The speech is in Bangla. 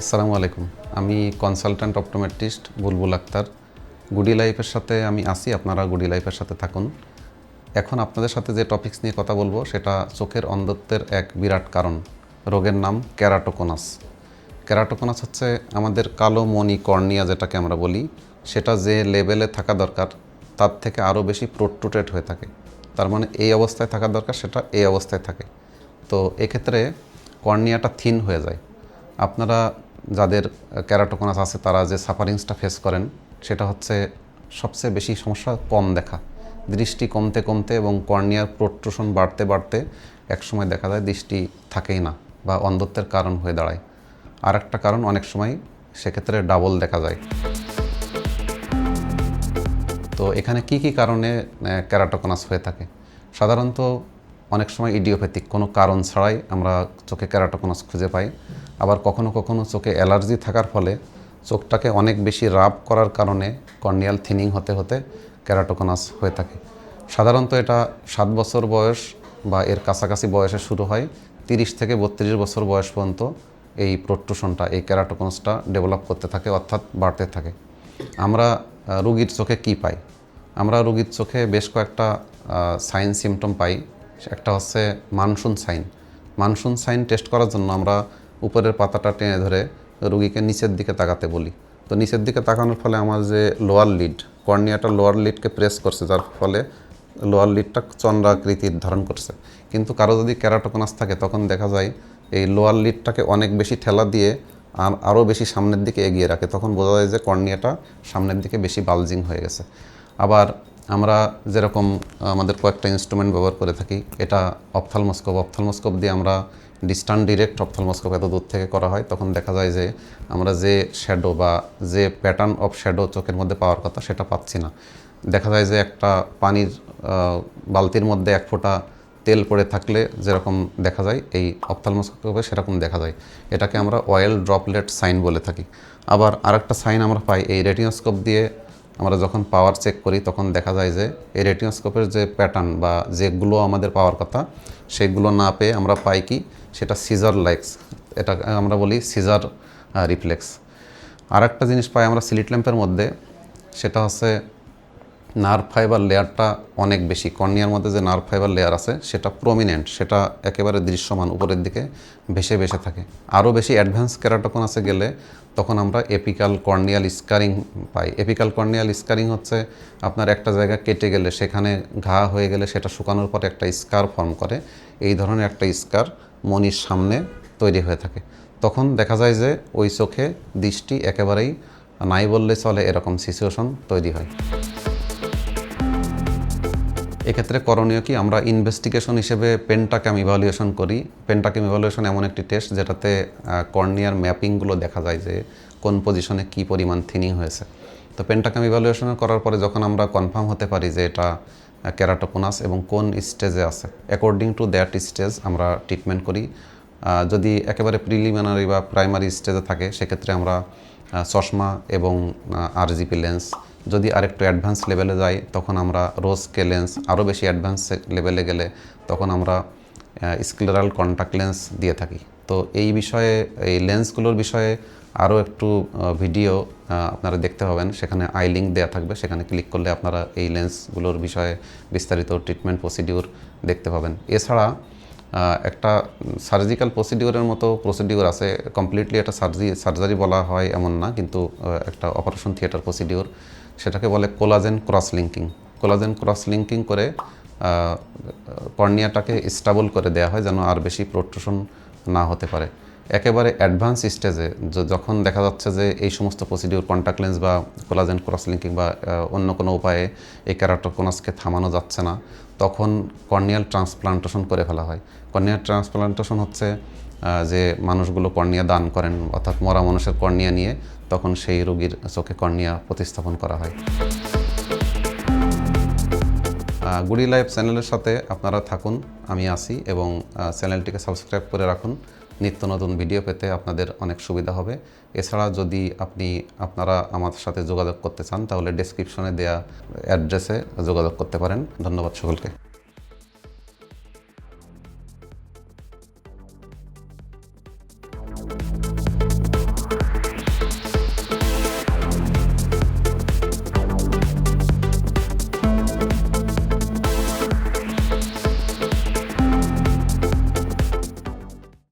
আসসালামু আলাইকুম। আমি কনসালট্যান্ট অপটোমেট্রিস্ট বুলবুল আক্তার। গুডি লাইফের সাথে আমি আসি আপনারা গুডি লাইফের সাথে থাকুন। এখন আপনাদের সাথে যে টপিকস নিয়ে কথা বলব, সেটা চোখের অন্ধত্বের এক বিরাট কারণ। রোগের নাম ক্যারাটোকোনাস ক্যারাটোকোনাস হচ্ছে আমাদের কালো মনি কর্নিয়া যেটাকে আমরা বলি। সেটা যে লেভেলে থাকা দরকার, তার থেকে আরও বেশি প্রোট্রুটেড হয়ে থাকে। তার মানে এই অবস্থায় থাকা দরকার, সেটা এই অবস্থায় থাকে। তো এক্ষেত্রে কর্নিয়াটা থিন হয়ে যায়। আপনারা যাদের ক্যারাটোকোনাস আছে, তারা যে সাফারিংসটা ফেস করেন, সেটা হচ্ছে সবচেয়ে বেশি সমস্যা কম দেখা। দৃষ্টি কমতে কমতে এবং কর্নিয়ার প্রোট্রুশন বাড়তে বাড়তে একসময় দেখা যায় দৃষ্টি থাকেই না বা অন্ধত্বের কারণ হয়ে দাঁড়ায়। আর একটা কারণ, অনেক সময় সেক্ষেত্রে ডাবল দেখা যায়। তো এখানে কি কি কারণে ক্যারাটোকোনাস হয়ে থাকে? সাধারণত অনেক সময় ইডিওপ্যাথিক কোনো কারণ ছাড়াই আমরা চোখে ক্যারাটোকোনাস খুঁজে পাই। আবার কখনো কখনো চোখে অ্যালার্জি থাকার ফলে চোখটাকে অনেক বেশি রাব করার কারণে কর্নিয়াল থিনিং হতে হতে ক্যারাটোকোনাস হয়ে থাকে। সাধারণত এটা সাত বছর বয়স বা এর কাছাকাছি বয়সে শুরু হয়, তিরিশ থেকে বত্রিশ বছর বয়স পর্যন্ত এই প্রোট্রুশনটা, এই ক্যারাটোকোনাসটা ডেভেলপ করতে থাকে, অর্থাৎ বাড়তে থাকে। আমরা রুগীর চোখে কি পাই? আমরা রুগীর চোখে বেশ কয়েকটা সাইন সিমটম পাই। একটা হচ্ছে Munson sign Munson sign test করার জন্য আমরা উপরের পাতাটা টেনে ধরে রুগীকে নিচের দিকে তাকাতে বলি। তো নিচের দিকে তাকানোর ফলে আমার যে লোয়ার লিড কর্নিয়াটা লোয়ার লিডকে প্রেস করছে, যার ফলে লোয়ার লিডটা চন্দ্রাকৃতির ধারণ করছে। কিন্তু কারও যদি ক্যারাটোকোনাস থাকে, তখন দেখা যায় এই লোয়ার লিডটাকে অনেক বেশি ঠেলা দিয়ে আর আরও বেশি সামনের দিকে এগিয়ে রাখে। তখন বোঝা যায় যে কর্নিয়াটা সামনের দিকে বেশি বালজিং হয়ে গেছে। আবার আমরা যেরকম আমাদের কয়েকটা ইনস্ট্রুমেন্ট ব্যবহার করে থাকি, এটা অপথালমোস্কোপ অপথালমোস্কোপ দিয়ে আমরা ডিস্টান্ট ডিরেক্ট অপথালমোস্কোপ এত দূর থেকে করা হয়, তখন দেখা যায় যে আমরা যে শ্যাডো বা যে প্যাটার্ন অফ শ্যাডো চোখের মধ্যে পাওয়ার কথা সেটা পাচ্ছি না। দেখা যায় যে একটা পানির বালতির মধ্যে এক ফোঁটা তেল পড়ে থাকলে যেরকম দেখা যায়, এই অপথালমোস্কোপে সেরকম দেখা যায়। এটাকে আমরা অয়েল ড্রপলেট সাইন বলে থাকি। আবার আরেকটা সাইন আমরা পাই, এই রেটিনোস্কোপ দিয়ে আমরা যখন পাওয়ার চেক করি, তখন দেখা যায় যে এই রেটিনোস্কোপের যে প্যাটার্ন বা যেগুলো আমাদের পাওয়ার কথা, সেগুলো না পেয়ে আমরা পাই কি? সেটা সিজার লাইক্স এটা আমরা বলি সিজার রিফ্লেক্স আর একটা জিনিস পাই আমরা সিলিট ল্যাম্পের মধ্যে, সেটা হচ্ছে নার্ভ ফাইবার লেয়ারটা অনেক বেশি। কর্নিয়ার মধ্যে যে নার্ভ ফাইবার লেয়ার আছে, সেটা প্রমিনেন্ট সেটা একেবারে দৃশ্যমান, উপরের দিকে ভেসে ভেসে থাকে। আরও বেশি অ্যাডভান্স ক্যারাটোকোনাসে গেলে তখন আমরা এপিক্যাল কর্নিয়াল স্কারিং পাই। এপিক্যাল কর্নিয়াল স্কারিং হচ্ছে আপনার একটা জায়গা কেটে গেলে, সেখানে ঘা হয়ে গেলে সেটা শুকানোর পরে একটা স্কার ফর্ম করে। এই ধরনের একটা স্কার মনির সামনে তৈরি হয়ে থাকে। তখন দেখা যায় যে ওই চোখে দৃষ্টি একেবারেই নাই বললে চলে, এরকম সিচুয়েশন তৈরি হয়। এক্ষেত্রে করণীয় কি? আমরা ইনভেস্টিগেশন হিসেবে পেন্টাকাম ইভালুয়েশন করি। পেন্টাকাম ইভালুয়েশন এমন একটি টেস্ট যেটাতে কর্নিয়ার ম্যাপিংগুলো দেখা যায় যে কোন পজিশনে কি পরিমাণ থিনিং হয়েছে। তো পেন্টাকাম ইভালুয়েশন করার পরে যখন আমরা কনফার্ম হতে পারি যে এটা ক্যারাটোকোনাস এবং কোন স্টেজে আছে অ্যাকর্ডিং টু দ্যাট স্টেজ আমরা ট্রিটমেন্ট করি। যদি একেবারে প্রিলিমিনারি বা প্রাইমারি স্টেজে থাকে, সেক্ষেত্রে আমরা চশমা এবং আরজিপি লেন্স যদি আরেকটু অ্যাডভান্স লেভেলে যাই, তখন আমরা রোজ লেন্স আরও বেশি অ্যাডভান্স লেভেলে গেলে তখন আমরা স্ক্লেরাল কন্ট্যাক্ট লেন্স দিয়ে থাকি। তো এই বিষয়ে, এই লেন্সগুলোর বিষয়ে আরও একটু ভিডিও আপনারা দেখতে পাবেন। সেখানে আই লিঙ্ক দেওয়া থাকবে। সেখানে ক্লিক করলে আপনারা এই লেন্সগুলোর বিষয়ে বিস্তারিত ট্রিটমেন্ট প্রসিডিউর দেখতে পাবেন। এছাড়া একটা সার্জিক্যাল প্রসিডিওরের মতো প্রসিডিওর আছে। কমপ্লিটলি একটা সার্জি সার্জারি বলা হয় এমন না, কিন্তু একটা অপারেশন থিয়েটার প্রসিডিওর সেটাকে বলে collagen cross linking collagen cross linking করে কর্নিয়াটাকে স্টাবল করে দেওয়া হয় যেন আর বেশি প্রোট্রোশন না হতে পারে। একেবারে অ্যাডভান্স স্টেজে যখন দেখা যাচ্ছে যে এই সমস্ত প্রসিডিওর কন্ট্যাক্ট লেন্স বা কোলাজেন ক্রস লিঙ্কিং বা অন্য কোনো উপায়ে এই ক্যারাটোকোনাসকে থামানো যাচ্ছে না, তখন কর্নিয়াল ট্রান্সপ্লান্টেশন করে ফেলা হয়। কর্নিয়াল ট্রান্সপ্লান্টেশন হচ্ছে যে মানুষগুলো কর্নিয়া দান করেন, অর্থাৎ মরা মানুষের কর্নিয়া নিয়ে তখন সেই রোগীর চোখে কর্নিয়া প্রতিস্থাপন করা হয়। গুডি লাইফ চ্যানেলের সাথে আপনারা থাকুন, আমি আসি এবং চ্যানেলটিকে সাবস্ক্রাইব করে রাখুন। নিত্য নতুন ভিডিও পেতে আপনাদের অনেক সুবিধা হবে। এছাড়া যদি আপনি, আপনারা আমার সাথে যোগাযোগ করতে চান, তাহলে ডেসক্রিপশনে দেয়া অ্যাড্রেসে যোগাযোগ করতে পারেন। ধন্যবাদ সকলকে।